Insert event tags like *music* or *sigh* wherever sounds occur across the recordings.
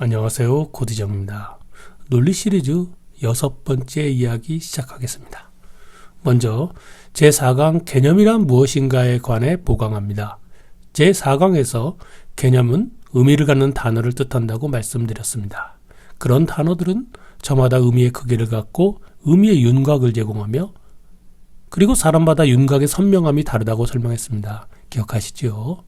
안녕하세요. 고디정입니다. 논리 시리즈 여섯 번째 이야기 시작하겠습니다. 먼저 제4강 개념이란 무엇인가에 관해 보강합니다. 제4강에서 개념은 의미를 갖는 단어를 뜻한다고 말씀드렸습니다. 그런 단어들은 저마다 의미의 크기를 갖고 의미의 윤곽을 제공하며 그리고 사람마다 윤곽의 선명함이 다르다고 설명했습니다. 기억하시죠?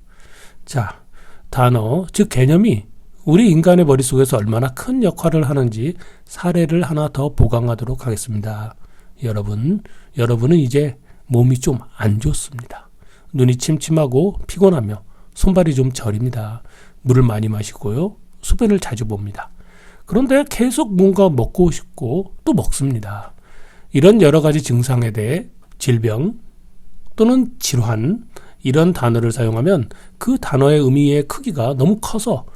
자, 단어, 즉 개념이 우리 인간의 머릿속에서 얼마나 큰 역할을 하는지 사례를 하나 더 보강하도록 하겠습니다. 여러분, 여러분은 이제 몸이 좀 안 좋습니다. 눈이 침침하고 피곤하며 손발이 좀 저립니다. 물을 많이 마시고요. 수변을 자주 봅니다. 그런데 계속 뭔가 먹고 싶고 또 먹습니다. 이런 여러 가지 증상에 대해 질병 또는 질환 이런 단어를 사용하면 그 단어의 의미의 크기가 너무 커서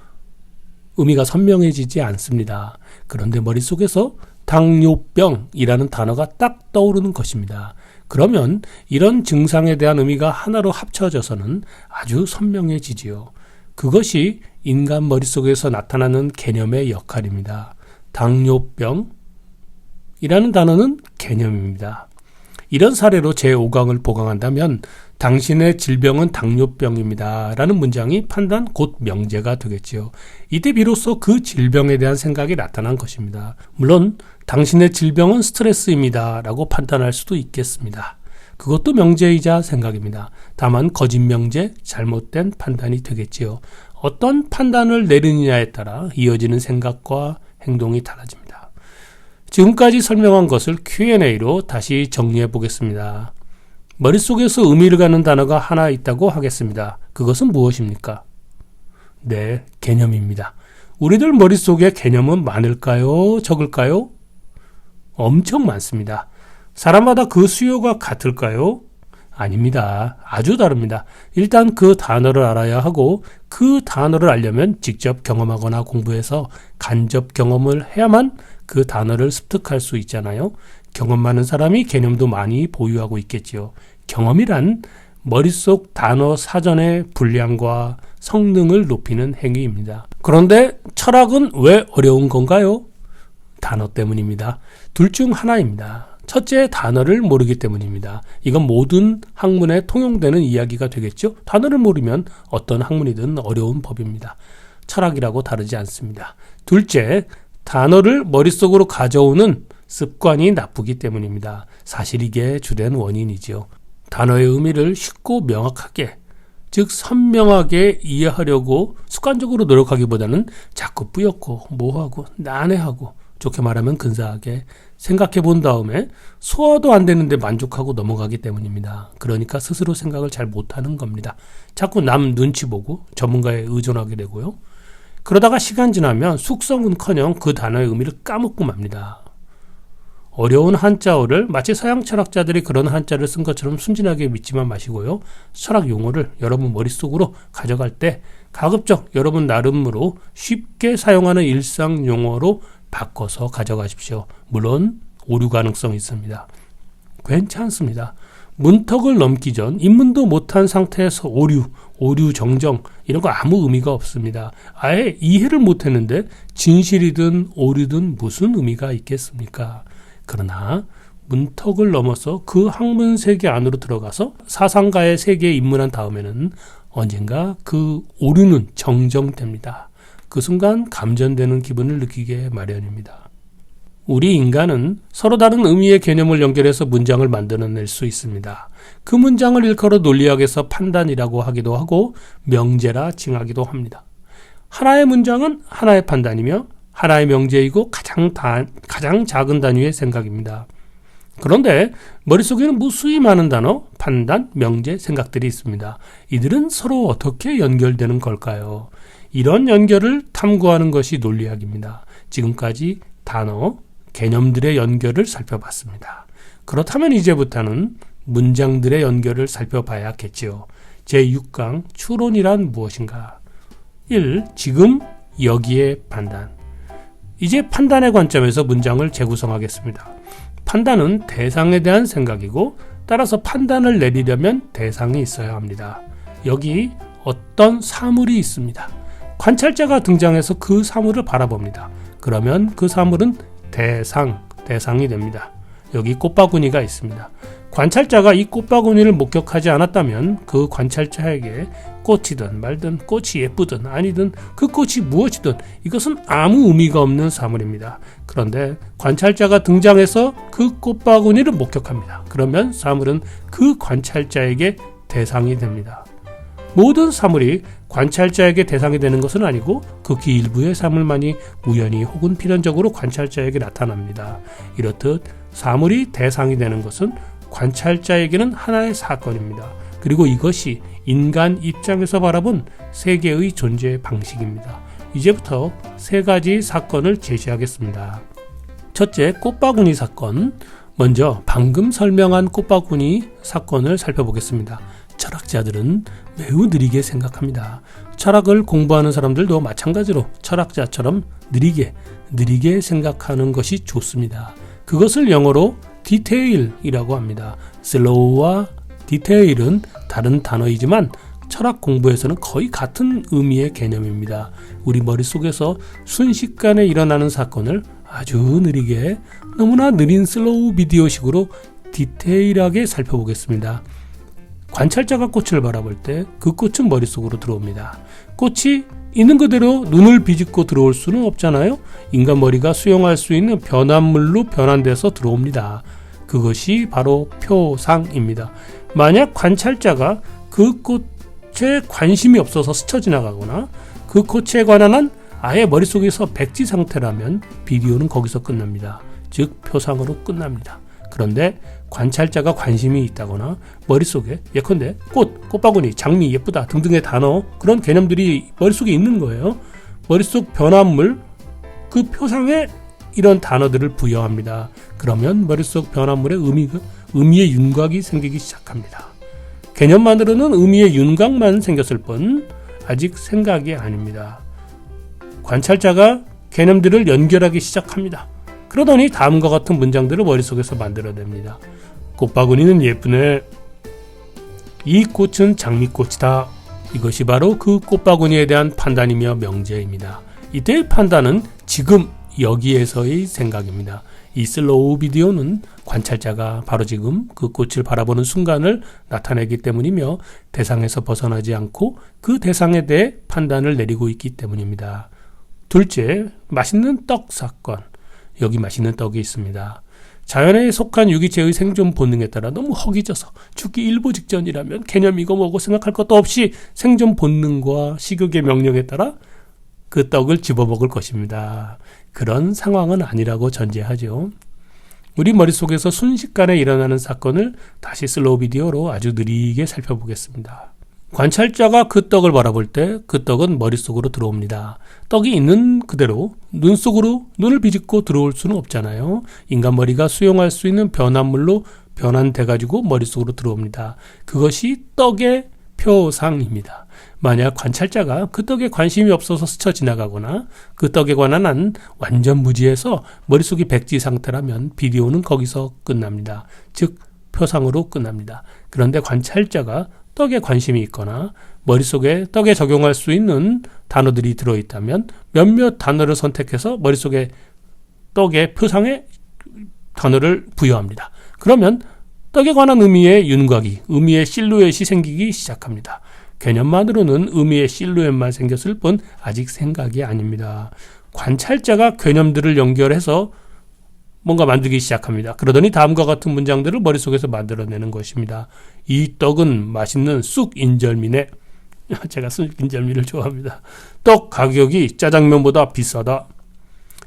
의미가 선명해지지 않습니다. 그런데 머릿속에서 당뇨병이라는 단어가 딱 떠오르는 것입니다. 그러면 이런 증상에 대한 의미가 하나로 합쳐져서는 아주 선명해지지요. 그것이 인간 머릿속에서 나타나는 개념의 역할입니다. 당뇨병이라는 단어는 개념입니다. 이런 사례로 제5강을 보강한다면 당신의 질병은 당뇨병입니다. 라는 문장이 판단 곧 명제가 되겠지요. 이때 비로소 그 질병에 대한 생각이 나타난 것입니다. 물론 당신의 질병은 스트레스입니다. 라고 판단할 수도 있겠습니다. 그것도 명제이자 생각입니다. 다만 거짓 명제, 잘못된 판단이 되겠지요. 어떤 판단을 내리느냐에 따라 이어지는 생각과 행동이 달라집니다. 지금까지 설명한 것을 Q&A로 다시 정리해 보겠습니다. 머릿속에서 의미를 갖는 단어가 하나 있다고 하겠습니다. 그것은 무엇입니까? 네, 개념입니다. 우리들 머릿속에 개념은 많을까요? 적을까요? 엄청 많습니다. 사람마다 그 수요가 같을까요? 아닙니다. 아주 다릅니다. 일단 그 단어를 알아야 하고 그 단어를 알려면 직접 경험하거나 공부해서 간접 경험을 해야만 그 단어를 습득할 수 있잖아요. 경험 많은 사람이 개념도 많이 보유하고 있겠지요. 경험이란 머릿속 단어 사전의 분량과 성능을 높이는 행위입니다. 그런데 철학은 왜 어려운 건가요? 단어 때문입니다. 둘 중 하나입니다. 첫째 단어를 모르기 때문입니다. 이건 모든 학문에 통용되는 이야기가 되겠죠. 단어를 모르면 어떤 학문이든 어려운 법입니다. 철학이라고 다르지 않습니다. 둘째, 단어를 머릿속으로 가져오는 습관이 나쁘기 때문입니다. 사실 이게 주된 원인이지요. 단어의 의미를 쉽고 명확하게, 즉 선명하게 이해하려고 습관적으로 노력하기보다는 자꾸 뿌옇고 모호하고 난해하고 좋게 말하면 근사하게 생각해 본 다음에 소화도 안 되는데 만족하고 넘어가기 때문입니다. 그러니까 스스로 생각을 잘 못하는 겁니다. 자꾸 남 눈치 보고 전문가에 의존하게 되고요. 그러다가 시간 지나면 숙성은커녕 그 단어의 의미를 까먹고 맙니다. 어려운 한자어를 마치 서양 철학자들이 그런 한자를 쓴 것처럼 순진하게 믿지만 마시고요. 철학 용어를 여러분 머릿속으로 가져갈 때 가급적 여러분 나름으로 쉽게 사용하는 일상 용어로 바꿔서 가져가십시오. 물론 오류 가능성이 있습니다. 괜찮습니다. 문턱을 넘기 전 입문도 못한 상태에서 오류, 오류 정정 이런 거 아무 의미가 없습니다. 아예 이해를 못했는데 진실이든 오류든 무슨 의미가 있겠습니까? 그러나 문턱을 넘어서 그 학문 세계 안으로 들어가서 사상가의 세계에 입문한 다음에는 언젠가 그 오류는 정정됩니다. 그 순간 감전되는 기분을 느끼게 마련입니다. 우리 인간은 서로 다른 의미의 개념을 연결해서 문장을 만들어낼 수 있습니다. 그 문장을 일컬어 논리학에서 판단이라고 하기도 하고 명제라 칭하기도 합니다. 하나의 문장은 하나의 판단이며 하나의 명제이고 가장 단, 가장 작은 단위의 생각입니다. 그런데 머릿속에는 무수히 많은 단어, 판단, 명제, 생각들이 있습니다. 이들은 서로 어떻게 연결되는 걸까요? 이런 연결을 탐구하는 것이 논리학입니다. 지금까지 단어, 개념들의 연결을 살펴봤습니다. 그렇다면 이제부터는 문장들의 연결을 살펴봐야겠지요. 제6강 추론이란 무엇인가? 1. 지금 여기에 판단. 이제 판단의 관점에서 문장을 재구성하겠습니다. 판단은 대상에 대한 생각이고 따라서 판단을 내리려면 대상이 있어야 합니다. 여기 어떤 사물이 있습니다. 관찰자가 등장해서 그 사물을 바라봅니다. 그러면 그 사물은 대상, 대상이 됩니다. 여기 꽃바구니가 있습니다. 관찰자가 이 꽃바구니를 목격하지 않았다면 그 관찰자에게 꽃이든 말든 꽃이 예쁘든 아니든 그 꽃이 무엇이든 이것은 아무 의미가 없는 사물입니다. 그런데 관찰자가 등장해서 그 꽃바구니를 목격합니다. 그러면 사물은 그 관찰자에게 대상이 됩니다. 모든 사물이 관찰자에게 대상이 되는 것은 아니고 극히 일부의 사물만이 우연히 혹은 필연적으로 관찰자에게 나타납니다. 이렇듯 사물이 대상이 되는 것은 관찰자에게는 하나의 사건입니다. 그리고 이것이 인간 입장에서 바라본 세계의 존재 방식입니다. 이제부터 세 가지 사건을 제시하겠습니다. 첫째, 꽃바구니 사건. 먼저 방금 설명한 꽃바구니 사건을 살펴보겠습니다. 철학자들은 매우 느리게 생각합니다. 철학을 공부하는 사람들도 마찬가지로 철학자처럼 느리게, 느리게 생각하는 것이 좋습니다. 그것을 영어로 디테일이라고 합니다. 슬로우와 디테일은 다른 단어이지만 철학 공부에서는 거의 같은 의미의 개념입니다. 우리 머릿속에서 순식간에 일어나는 사건을 아주 느리게 너무나 느린 슬로우 비디오식으로 디테일하게 살펴보겠습니다. 관찰자가 꽃을 바라볼 때 그 꽃은 머릿속으로 들어옵니다. 꽃이 있는 그대로 눈을 비집고 들어올 수는 없잖아요. 인간 머리가 수용할 수 있는 변환물로 변환돼서 들어옵니다. 그것이 바로 표상입니다. 만약 관찰자가 그 꽃에 관심이 없어서 스쳐 지나가거나 그 꽃에 관한 한 아예 머릿속에서 백지 상태라면 비디오는 거기서 끝납니다. 즉 표상으로 끝납니다. 그런데 관찰자가 관심이 있다거나 머릿속에 예컨대 꽃, 꽃바구니, 장미, 예쁘다 등등의 단어 그런 개념들이 머릿속에 있는 거예요. 머릿속 변화물 그 표상에 이런 단어들을 부여합니다. 그러면 머릿속 변화물의 의미가 의미의 윤곽이 생기기 시작합니다. 개념만으로는 의미의 윤곽만 생겼을 뿐 아직 생각이 아닙니다. 관찰자가 개념들을 연결하기 시작합니다. 그러더니 다음과 같은 문장들을 머릿속에서 만들어냅니다. 꽃바구니는 예쁘네. 이 꽃은 장미꽃이다. 이것이 바로 그 꽃바구니에 대한 판단이며 명제입니다. 이때의 판단은 지금 여기에서의 생각입니다. 이 슬로우 비디오는 관찰자가 바로 지금 그 꽃을 바라보는 순간을 나타내기 때문이며 대상에서 벗어나지 않고 그 대상에 대해 판단을 내리고 있기 때문입니다. 둘째, 맛있는 떡 사건. 여기 맛있는 떡이 있습니다. 자연에 속한 유기체의 생존 본능에 따라 너무 허기져서 죽기 일보 직전이라면 개념 이거 뭐고 생각할 것도 없이 생존 본능과 식욕의 명령에 따라 그 떡을 집어먹을 것입니다. 그런 상황은 아니라고 전제하죠. 우리 머릿속에서 순식간에 일어나는 사건을 다시 슬로우 비디오로 아주 느리게 살펴보겠습니다. 관찰자가 그 떡을 바라볼 때 그 떡은 머릿속으로 들어옵니다. 떡이 있는 그대로 눈 속으로 눈을 비집고 들어올 수는 없잖아요. 인간 머리가 수용할 수 있는 변환물로 변환돼 가지고 머릿속으로 들어옵니다. 그것이 떡의 표상입니다. 만약 관찰자가 그 떡에 관심이 없어서 스쳐 지나가거나 그 떡에 관한 한 완전 무지해서 머릿속이 백지 상태라면 비디오는 거기서 끝납니다. 즉 표상으로 끝납니다. 그런데 관찰자가 떡에 관심이 있거나 머릿속에 떡에 적용할 수 있는 단어들이 들어있다면 몇몇 단어를 선택해서 머릿속에 떡의 표상에 단어를 부여합니다. 그러면 떡에 관한 의미의 윤곽이, 의미의 실루엣이 생기기 시작합니다. 개념만으로는 의미의 실루엣만 생겼을 뿐 아직 생각이 아닙니다. 관찰자가 개념들을 연결해서 뭔가 만들기 시작합니다. 그러더니 다음과 같은 문장들을 머릿속에서 만들어내는 것입니다. 이 떡은 맛있는 쑥 인절미네. *laughs* 제가 쑥 인절미를 좋아합니다. 떡 가격이 짜장면보다 비싸다.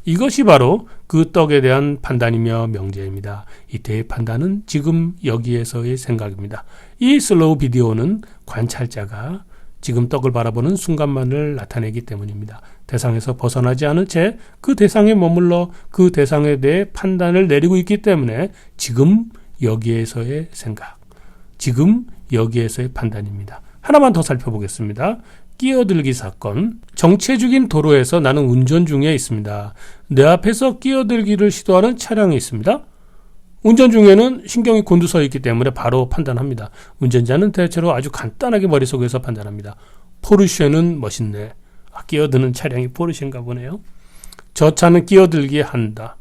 이것이 바로 그 떡에 대한 판단이며 명제입니다. 이때의 판단은 지금 여기에서의 생각입니다. 이 슬로우 비디오는 관찰자가 지금 떡을 바라보는 순간만을 나타내기 때문입니다. 대상에서 벗어나지 않은 채 그 대상에 머물러 그 대상에 대해 판단을 내리고 있기 때문에 지금 여기에서의 생각, 지금 여기에서의 판단입니다. 하나만 더 살펴보겠습니다. 끼어들기 사건. 정체적인 도로에서 나는 운전 중에 있습니다. 내 앞에서 끼어들기를 시도하는 차량이 있습니다. 운전 중에는 신경이 곤두서 있기 때문에 바로 판단합니다. 운전자는 대체로 아주 간단하게 머릿속에서 판단합니다. 포르쉐는 멋있네. 아, 끼어드는 차량이 포르쉐인가 보네요. 저 차는 끼어들게 한다.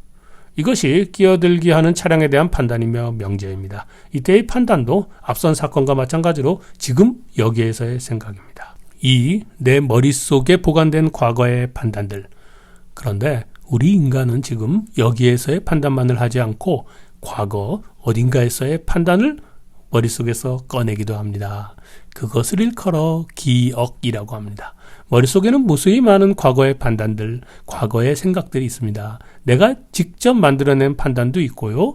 이것이 끼어들게 하는 차량에 대한 판단이며 명제입니다. 이때의 판단도 앞선 사건과 마찬가지로 지금 여기에서의 생각입니다. 이내 머릿속에 보관된 과거의 판단들. 그런데 우리 인간은 지금 여기에서의 판단만을 하지 않고 과거 어딘가에서의 판단을 머릿속에서 꺼내기도 합니다. 그것을 일컬어 기억이라고 합니다. 머릿속에는 무수히 많은 과거의 판단들, 과거의 생각들이 있습니다. 내가 직접 만들어낸 판단도 있고요.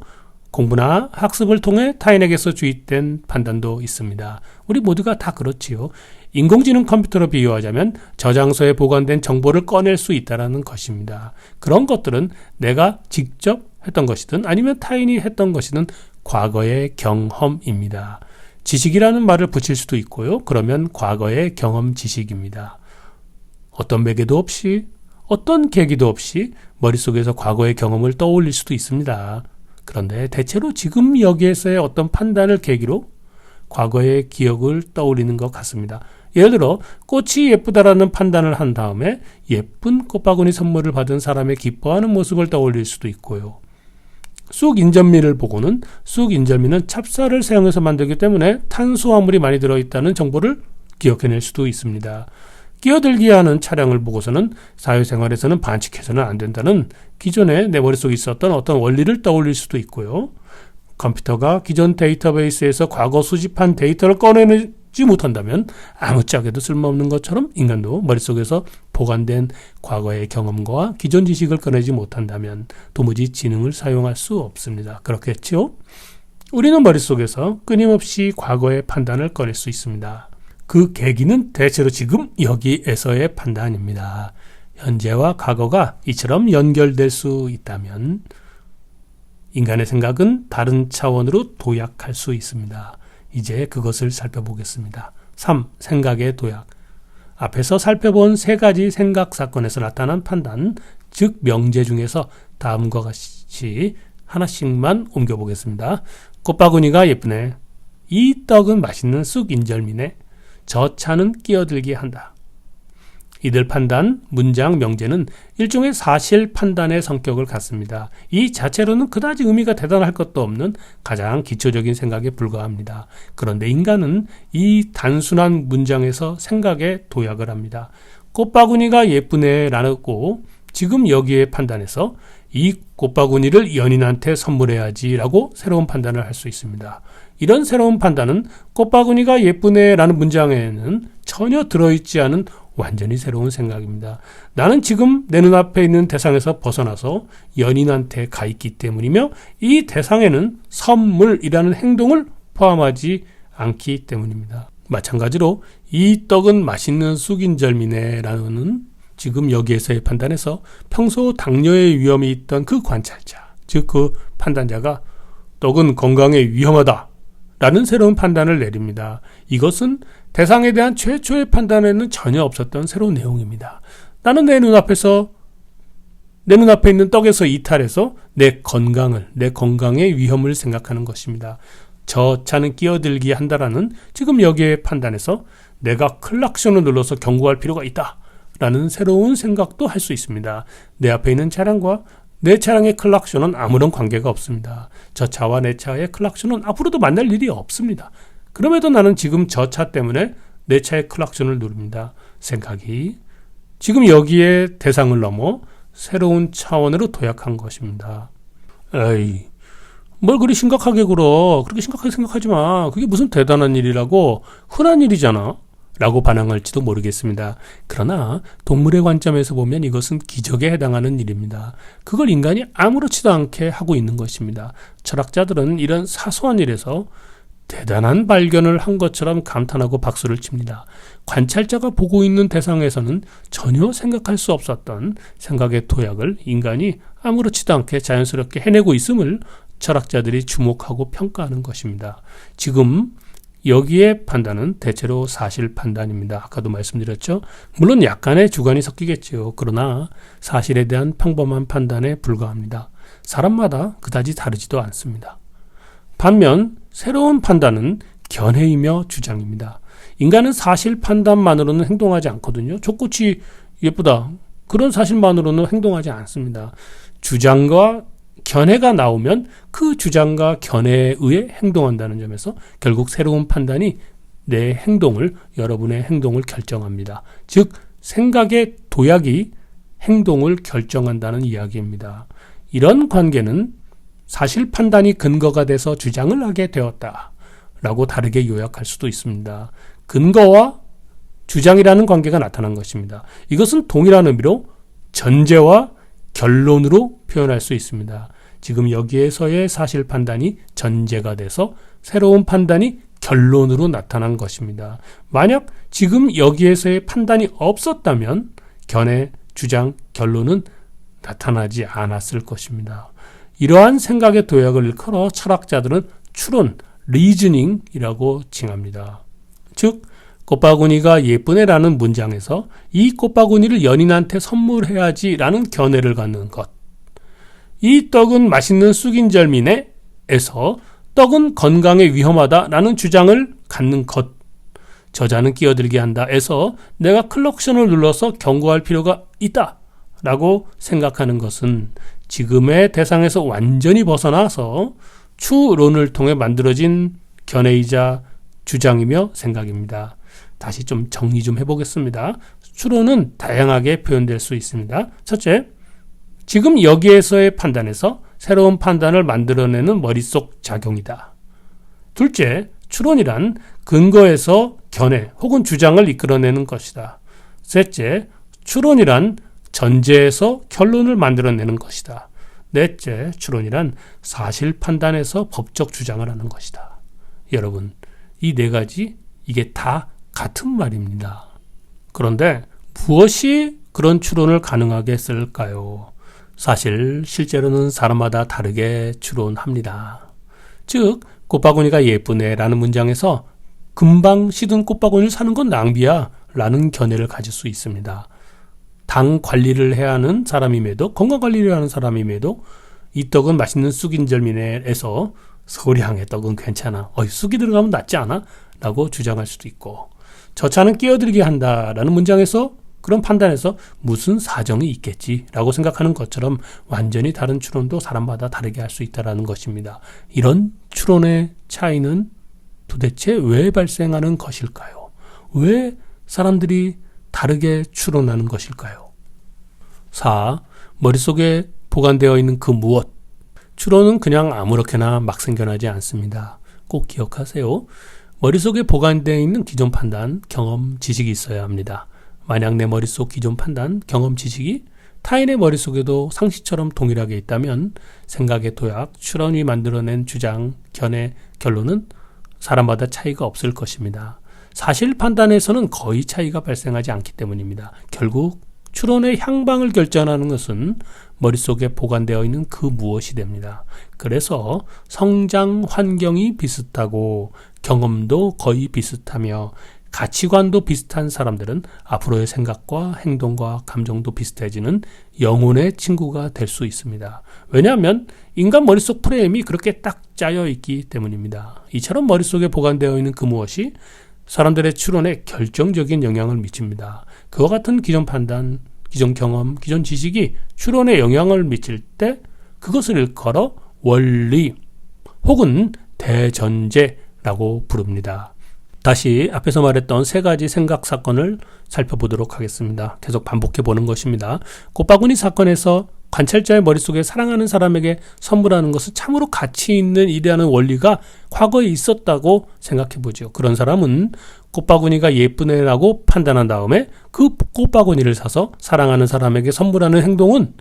공부나 학습을 통해 타인에게서 주입된 판단도 있습니다. 우리 모두가 다 그렇지요. 인공지능 컴퓨터로 비유하자면 저장소에 보관된 정보를 꺼낼 수 있다는 것입니다. 그런 것들은 내가 직접 했던 것이든 아니면 타인이 했던 것이든 과거의 경험입니다. 지식이라는 말을 붙일 수도 있고요. 그러면 과거의 경험 지식입니다. 어떤 매개도 없이 어떤 계기도 없이 머릿속에서 과거의 경험을 떠올릴 수도 있습니다. 그런데 대체로 지금 여기에서의 어떤 판단을 계기로 과거의 기억을 떠올리는 것 같습니다. 예를 들어 꽃이 예쁘다라는 판단을 한 다음에 예쁜 꽃바구니 선물을 받은 사람의 기뻐하는 모습을 떠올릴 수도 있고요. 쑥 인절미를 보고는 쑥 인절미는 찹쌀을 사용해서 만들기 때문에 탄수화물이 많이 들어있다는 정보를 기억해낼 수도 있습니다. 끼어들기 하는 차량을 보고서는 사회생활에서는 반칙해서는 안 된다는 기존에 내 머릿속에 있었던 어떤 원리를 떠올릴 수도 있고요. 컴퓨터가 기존 데이터베이스에서 과거 수집한 데이터를 꺼내 지 못한다면 아무짝에도 쓸모없는 것처럼 인간도 머릿속에서 보관된 과거의 경험과 기존 지식을 꺼내지 못한다면 도무지 지능을 사용할 수 없습니다. 그렇겠지요? 우리는 머릿속에서 끊임없이 과거의 판단을 꺼낼 수 있습니다. 그 계기는 대체로 지금 여기에서의 판단입니다. 현재와 과거가 이처럼 연결될 수 있다면 인간의 생각은 다른 차원으로 도약할 수 있습니다. 이제 그것을 살펴보겠습니다. 3. 생각의 도약. 앞에서 살펴본 세 가지 생각 사건에서 나타난 판단, 즉 명제 중에서 다음과 같이 하나씩만 옮겨보겠습니다. 꽃바구니가 예쁘네. 이 떡은 맛있는 쑥 인절미네. 저 차는 끼어들게 한다. 이들 판단, 문장, 명제는 일종의 사실 판단의 성격을 갖습니다. 이 자체로는 그다지 의미가 대단할 것도 없는 가장 기초적인 생각에 불과합니다. 그런데 인간은 이 단순한 문장에서 생각에 도약을 합니다. 꽃바구니가 예쁘네 라고 지금 여기에 판단해서 이 꽃바구니를 연인한테 선물해야지 라고 새로운 판단을 할 수 있습니다. 이런 새로운 판단은 꽃바구니가 예쁘네 라는 문장에는 전혀 들어있지 않은 완전히 새로운 생각입니다. 나는 지금 내 눈앞에 있는 대상에서 벗어나서 연인한테 가 있기 때문이며 이 대상에는 선물이라는 행동을 포함하지 않기 때문입니다. 마찬가지로 이 떡은 맛있는 쑥인절미네라는 지금 여기에서의 판단에서 평소 당뇨의 위험이 있던 그 관찰자, 즉 그 판단자가 떡은 건강에 위험하다 라는 새로운 판단을 내립니다. 이것은 대상에 대한 최초의 판단에는 전혀 없었던 새로운 내용입니다. 나는 내 눈앞에서 내 눈앞에 있는 떡에서 이탈해서 내 건강을, 내 건강의 위험을 생각하는 것입니다. 저 차는 끼어들기 한다라는 지금 여기에 판단해서 내가 클락션을 눌러서 경고할 필요가 있다. 라는 새로운 생각도 할 수 있습니다. 내 앞에 있는 차량과 내 차량의 클락션은 아무런 관계가 없습니다. 저 차와 내 차의 클락션은 앞으로도 만날 일이 없습니다. 그럼에도 나는 지금 저 차 때문에 내 차의 클락션을 누릅니다. 생각이 지금 여기에 대상을 넘어 새로운 차원으로 도약한 것입니다. 에이, 뭘 그리 심각하게 굴어. 그렇게 심각하게 생각하지 마. 그게 무슨 대단한 일이라고. 흔한 일이잖아. 라고 반항할지도 모르겠습니다. 그러나 동물의 관점에서 보면 이것은 기적에 해당하는 일입니다. 그걸 인간이 아무렇지도 않게 하고 있는 것입니다. 철학자들은 이런 사소한 일에서 대단한 발견을 한 것처럼 감탄하고 박수를 칩니다. 관찰자가 보고 있는 대상에서는 전혀 생각할 수 없었던 생각의 도약을 인간이 아무렇지도 않게 자연스럽게 해내고 있음을 철학자들이 주목하고 평가하는 것입니다. 지금 여기에 판단은 대체로 사실 판단입니다. 아까도 말씀드렸죠. 물론 약간의 주관이 섞이겠지요. 그러나 사실에 대한 평범한 판단에 불과합니다. 사람마다 그다지 다르지도 않습니다. 반면 새로운 판단은 견해이며 주장입니다. 인간은 사실 판단만으로는 행동하지 않거든요. 족꽃이 예쁘다. 그런 사실만으로는 행동하지 않습니다. 주장과 견해가 나오면 그 주장과 견해에 의해 행동한다는 점에서 결국 새로운 판단이 내 행동을 여러분의 행동을 결정합니다. 즉 생각의 도약이 행동을 결정한다는 이야기입니다. 이런 관계는 사실 판단이 근거가 돼서 주장을 하게 되었다. 라고 다르게 요약할 수도 있습니다. 근거와 주장이라는 관계가 나타난 것입니다. 이것은 동일한 의미로 전제와 결론으로 표현할 수 있습니다. 지금 여기에서의 사실 판단이 전제가 돼서 새로운 판단이 결론으로 나타난 것입니다. 만약 지금 여기에서의 판단이 없었다면 견해, 주장, 결론은 나타나지 않았을 것입니다. 이러한 생각의 도약을 일컬어 철학자들은 추론, 리즈닝이라고 칭합니다. 즉, 꽃바구니가 예쁘네라는 문장에서 이 꽃바구니를 연인한테 선물해야지라는 견해를 갖는 것. 이 떡은 맛있는 쑥인절미네 에서 떡은 건강에 위험하다라는 주장을 갖는 것. 저자는 끼어들게 한다 에서 내가 클럭션을 눌러서 경고할 필요가 있다 라고 생각하는 것은 지금의 대상에서 완전히 벗어나서 추론을 통해 만들어진 견해이자 주장이며 생각입니다. 다시 좀 정리 좀 해보겠습니다. 추론은 다양하게 표현될 수 있습니다. 첫째, 지금 여기에서의 판단에서 새로운 판단을 만들어내는 머릿속 작용이다. 둘째, 추론이란 근거에서 견해 혹은 주장을 이끌어내는 것이다. 셋째, 추론이란 전제에서 결론을 만들어내는 것이다. 넷째, 추론이란 사실 판단에서 법적 주장을 하는 것이다. 여러분, 이 네 가지 이게 다 같은 말입니다. 그런데 무엇이 그런 추론을 가능하게 했을까요? 사실 실제로는 사람마다 다르게 추론합니다. 즉 꽃바구니가 예쁘네 라는 문장에서 금방 시든 꽃바구니를 사는 건 낭비야 라는 견해를 가질 수 있습니다. 당 관리를 해야 하는 사람임에도 건강 관리를 하는 사람임에도 이 떡은 맛있는 쑥인절미네에서 서울향의 떡은 괜찮아. 어이 쑥이 들어가면 낫지 않아? 라고 주장할 수도 있고 저 차는 끼어들게 한다라는 문장에서 그런 판단에서 무슨 사정이 있겠지라고 생각하는 것처럼 완전히 다른 추론도 사람마다 다르게 할 수 있다라는 것입니다. 이런 추론의 차이는 도대체 왜 발생하는 것일까요? 왜 사람들이 다르게 추론하는 것일까요? 4. 머릿속에 보관되어 있는 그 무엇. 추론은 그냥 아무렇게나 막 생겨나지 않습니다. 꼭 기억하세요. 머릿속에 보관되어 있는 기존 판단, 경험, 지식이 있어야 합니다. 만약 내 머릿속 기존 판단, 경험, 지식이 타인의 머릿속에도 상식처럼 동일하게 있다면 생각의 도약, 추론이 만들어낸 주장, 견해, 결론은 사람마다 차이가 없을 것입니다. 사실 판단에서는 거의 차이가 발생하지 않기 때문입니다. 결국 추론의 향방을 결정하는 것은 머릿속에 보관되어 있는 그 무엇이 됩니다. 그래서 성장 환경이 비슷하고 경험도 거의 비슷하며 가치관도 비슷한 사람들은 앞으로의 생각과 행동과 감정도 비슷해지는 영혼의 친구가 될 수 있습니다. 왜냐하면 인간 머릿속 프레임이 그렇게 딱 짜여 있기 때문입니다. 이처럼 머릿속에 보관되어 있는 그 무엇이 사람들의 추론에 결정적인 영향을 미칩니다. 그와 같은 기존 판단, 기존 경험, 기존 지식이 추론에 영향을 미칠 때 그것을 일컬어 원리 혹은 대전제라고 부릅니다. 다시 앞에서 말했던 세 가지 생각 사건을 살펴보도록 하겠습니다. 계속 반복해 보는 것입니다. 꽃바구니 사건에서 관찰자의 머릿속에 사랑하는 사람에게 선물하는 것은 참으로 가치 있는 일이라는 원리가 과거에 있었다고 생각해 보죠. 그런 사람은 꽃바구니가 예쁘네라고 판단한 다음에 그 꽃바구니를 사서 사랑하는 사람에게 선물하는 행동은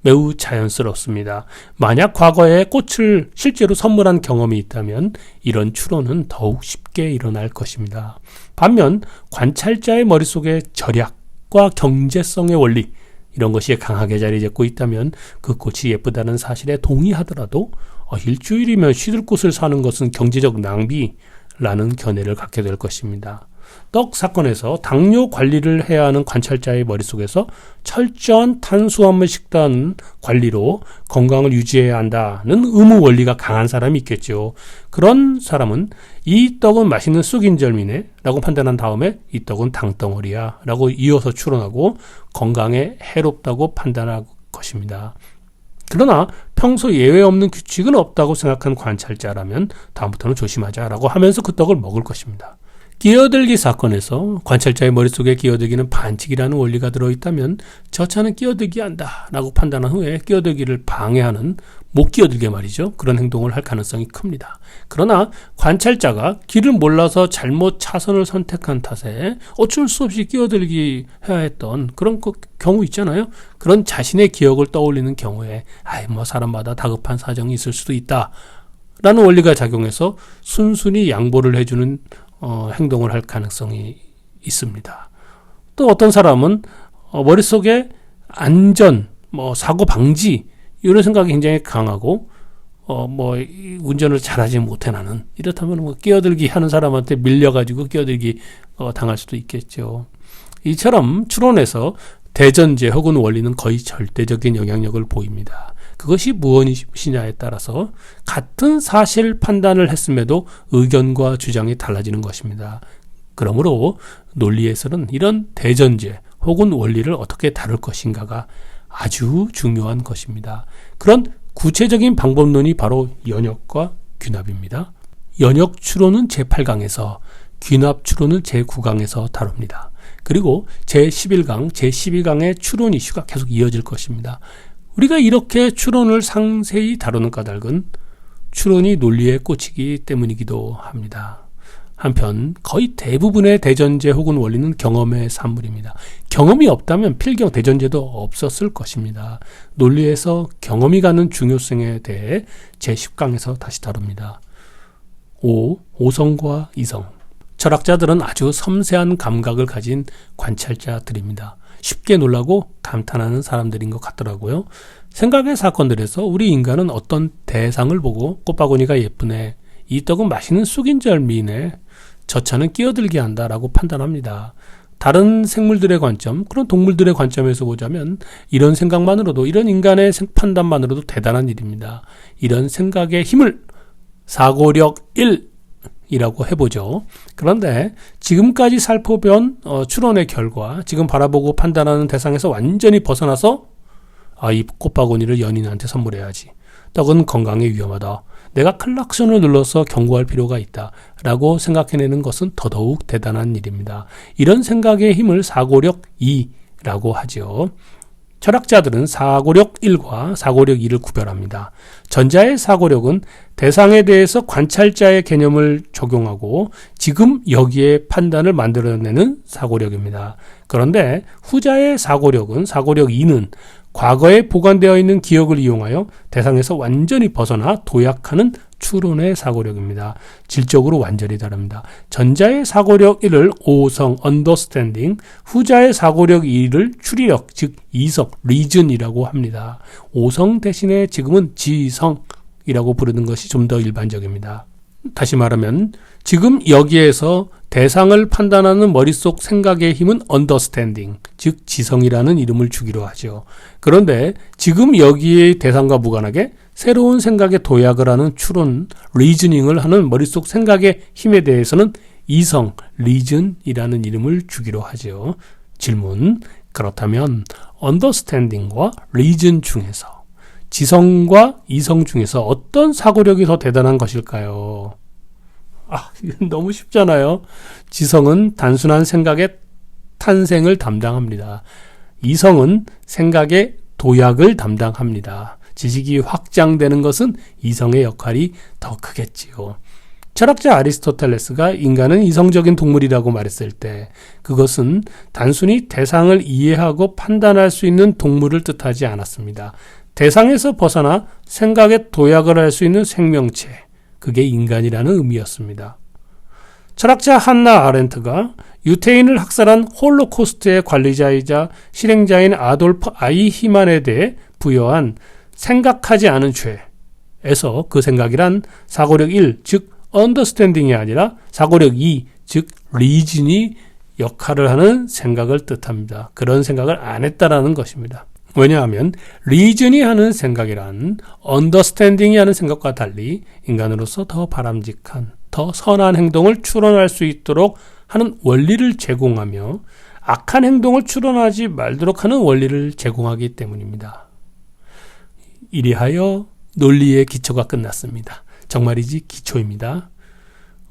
매우 자연스럽습니다. 만약 과거에 꽃을 실제로 선물한 경험이 있다면 이런 추론은 더욱 쉽게 일어날 것입니다. 반면 관찰자의 머릿속에 절약과 경제성의 원리 이런 것이 강하게 자리 잡고 있다면 그 꽃이 예쁘다는 사실에 동의하더라도 어, 일주일이면 시들 꽃을 사는 것은 경제적 낭비라는 견해를 갖게 될 것입니다. 떡 사건에서 당뇨 관리를 해야 하는 관찰자의 머릿속에서 철저한 탄수화물 식단 관리로 건강을 유지해야 한다는 의무 원리가 강한 사람이 있겠죠. 그런 사람은 이 떡은 맛있는 쑥인절미네 라고 판단한 다음에 이 떡은 당덩어리야 라고 이어서 추론하고 건강에 해롭다고 판단할 것입니다. 그러나 평소 예외 없는 규칙은 없다고 생각한 관찰자라면 다음부터는 조심하자라고 하면서 그 떡을 먹을 것입니다. 끼어들기 사건에서 관찰자의 머릿속에 끼어들기는 반칙이라는 원리가 들어있다면 저 차는 끼어들기 한다 라고 판단한 후에 끼어들기를 방해하는 못 끼어들게 말이죠. 그런 행동을 할 가능성이 큽니다. 그러나 관찰자가 길을 몰라서 잘못 차선을 선택한 탓에 어쩔 수 없이 끼어들기 해야 했던 그런 그 경우 있잖아요. 그런 자신의 기억을 떠올리는 경우에 아이 뭐 사람마다 다급한 사정이 있을 수도 있다. 라는 원리가 작용해서 순순히 양보를 해주는 어, 행동을 할 가능성이 있습니다. 또 어떤 사람은 어, 머릿속에 안전, 뭐 사고 방지 이런 생각이 굉장히 강하고 어 뭐 운전을 잘하지 못해 나는 이렇다면 뭐 끼어들기 하는 사람한테 밀려가지고 끼어들기 어, 당할 수도 있겠죠. 이처럼 추론에서 대전제 혹은 원리는 거의 절대적인 영향력을 보입니다. 그것이 무엇이냐에 따라서 같은 사실 판단을 했음에도 의견과 주장이 달라지는 것입니다. 그러므로 논리에서는 이런 대전제 혹은 원리를 어떻게 다룰 것인가가 아주 중요한 것입니다. 그런 구체적인 방법론이 바로 연역과 귀납입니다. 연역 추론은 제8강에서 귀납 추론은 제9강에서 다룹니다. 그리고 제11강, 제12강의 추론 이슈가 계속 이어질 것입니다. 우리가 이렇게 추론을 상세히 다루는 까닭은 추론이 논리에 꽂히기 때문이기도 합니다. 한편 거의 대부분의 대전제 혹은 원리는 경험의 산물입니다. 경험이 없다면 필경 대전제도 없었을 것입니다. 논리에서 경험이 가는 중요성에 대해 제10강에서 다시 다룹니다. 5. 오성과 이성 철학자들은 아주 섬세한 감각을 가진 관찰자들입니다. 쉽게 놀라고 감탄하는 사람들인 것 같더라고요. 생각의 사건들에서 우리 인간은 어떤 대상을 보고 꽃바구니가 예쁘네. 이 떡은 맛있는 쑥인절미네. 저 차는 끼어들게 한다라고 판단합니다. 다른 생물들의 관점, 그런 동물들의 관점에서 보자면 이런 생각만으로도, 이런 인간의 판단만으로도 대단한 일입니다. 이런 생각의 힘을 사고력 1, 이라고 해보죠. 그런데 지금까지 살펴본 어, 추론의 결과, 지금 바라보고 판단하는 대상에서 완전히 벗어나서 아, 이 꽃바구니를 연인한테 선물해야지. 떡은 건강에 위험하다. 내가 클락션을 눌러서 경고할 필요가 있다. 라고 생각해내는 것은 더더욱 대단한 일입니다. 이런 생각의 힘을 사고력 2라고 하죠. 철학자들은 사고력 1과 사고력 2를 구별합니다. 전자의 사고력은 대상에 대해서 관찰자의 개념을 적용하고 지금 여기에 판단을 만들어내는 사고력입니다. 그런데 후자의 사고력은 사고력 2는 과거에 보관되어 있는 기억을 이용하여 대상에서 완전히 벗어나 도약하는 추론의 사고력입니다. 질적으로 완전히 다릅니다. 전자의 사고력 1을 오성 understanding, 후자의 사고력 2를 추리력 즉 이성 reason이라고 합니다. 오성 대신에 지금은 지성이라고 부르는 것이 좀 더 일반적입니다. 다시 말하면 지금 여기에서 대상을 판단하는 머릿속 생각의 힘은 understanding, 즉 지성이라는 이름을 주기로 하죠. 그런데 지금 여기에 대상과 무관하게 새로운 생각에 도약을 하는 추론, 리즈닝을 하는 머릿속 생각의 힘에 대해서는 이성, 리즌이라는 이름을 주기로 하죠. 질문. 그렇다면 언더스탠딩과 리즌 중에서 지성과 이성 중에서 어떤 사고력이 더 대단한 것일까요? 아, 이건 너무 쉽잖아요. 지성은 단순한 생각의 탄생을 담당합니다. 이성은 생각의 도약을 담당합니다. 지식이 확장되는 것은 이성의 역할이 더 크겠지요. 철학자 아리스토텔레스가 인간은 이성적인 동물이라고 말했을 때 그것은 단순히 대상을 이해하고 판단할 수 있는 동물을 뜻하지 않았습니다. 대상에서 벗어나 생각에 도약을 할 수 있는 생명체, 그게 인간이라는 의미였습니다. 철학자 한나 아렌트가 유태인을 학살한 홀로코스트의 관리자이자 실행자인 아돌프 아이히만에 대해 부여한 생각하지 않은 죄에서 그 생각이란 사고력 1, 즉 언더스탠딩이 아니라 사고력 2, 즉 리진이 역할을 하는 생각을 뜻합니다. 그런 생각을 안 했다라는 것입니다. 왜냐하면 리즌이 하는 생각이란 언더스탠딩이 하는 생각과 달리 인간으로서 더 바람직한 더 선한 행동을 추론할 수 있도록 하는 원리를 제공하며 악한 행동을 추론하지 말도록 하는 원리를 제공하기 때문입니다. 이리하여 논리의 기초가 끝났습니다. 정말이지 기초입니다.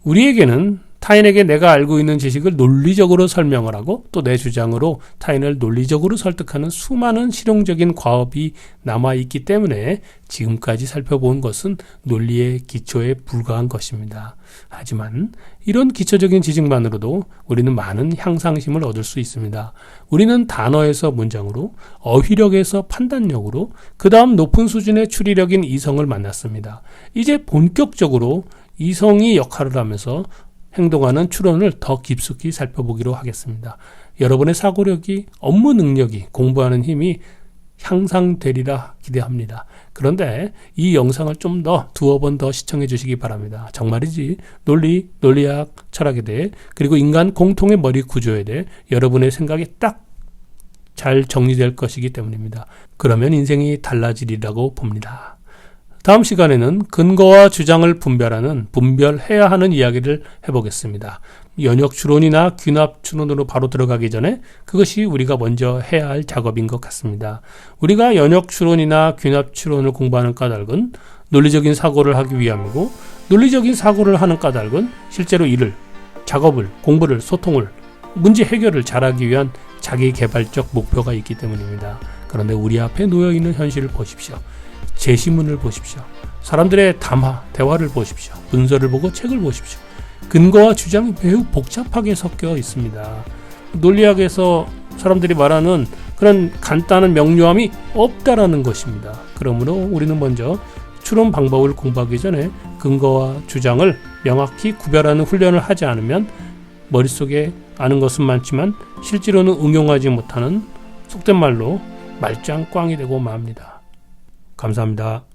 우리에게는 타인에게 내가 알고 있는 지식을 논리적으로 설명을 하고 또 내 주장으로 타인을 논리적으로 설득하는 수많은 실용적인 과업이 남아 있기 때문에 지금까지 살펴본 것은 논리의 기초에 불과한 것입니다. 하지만 이런 기초적인 지식만으로도 우리는 많은 향상심을 얻을 수 있습니다. 우리는 단어에서 문장으로, 어휘력에서 판단력으로, 그 다음 높은 수준의 추리력인 이성을 만났습니다. 이제 본격적으로 이성이 역할을 하면서 행동하는 추론을 더 깊숙이 살펴보기로 하겠습니다. 여러분의 사고력이, 업무 능력이, 공부하는 힘이 향상되리라 기대합니다. 그런데 이 영상을 좀 더 두어 번 더 시청해 주시기 바랍니다. 정말이지 논리, 논리학, 철학에 대해 그리고 인간 공통의 머리 구조에 대해 여러분의 생각이 딱 잘 정리될 것이기 때문입니다. 그러면 인생이 달라지리라고 봅니다. 다음 시간에는 근거와 주장을 분별하는 분별해야 하는 이야기를 해보겠습니다. 연역 추론이나 귀납 추론으로 바로 들어가기 전에 그것이 우리가 먼저 해야 할 작업인 것 같습니다. 우리가 연역 추론이나 귀납 추론을 공부하는 까닭은 논리적인 사고를 하기 위함이고 논리적인 사고를 하는 까닭은 실제로 일을, 작업을, 공부를, 소통을, 문제 해결을 잘하기 위한 자기 개발적 목표가 있기 때문입니다. 그런데 우리 앞에 놓여 있는 현실을 보십시오. 제시문을 보십시오. 사람들의 담화, 대화를 보십시오. 문서를 보고 책을 보십시오. 근거와 주장이 매우 복잡하게 섞여 있습니다. 논리학에서 사람들이 말하는 그런 간단한 명료함이 없다라는 것입니다. 그러므로 우리는 먼저 추론 방법을 공부하기 전에 근거와 주장을 명확히 구별하는 훈련을 하지 않으면 머릿속에 아는 것은 많지만 실제로는 응용하지 못하는 속된 말로 말짱 꽝이 되고 맙니다. 감사합니다.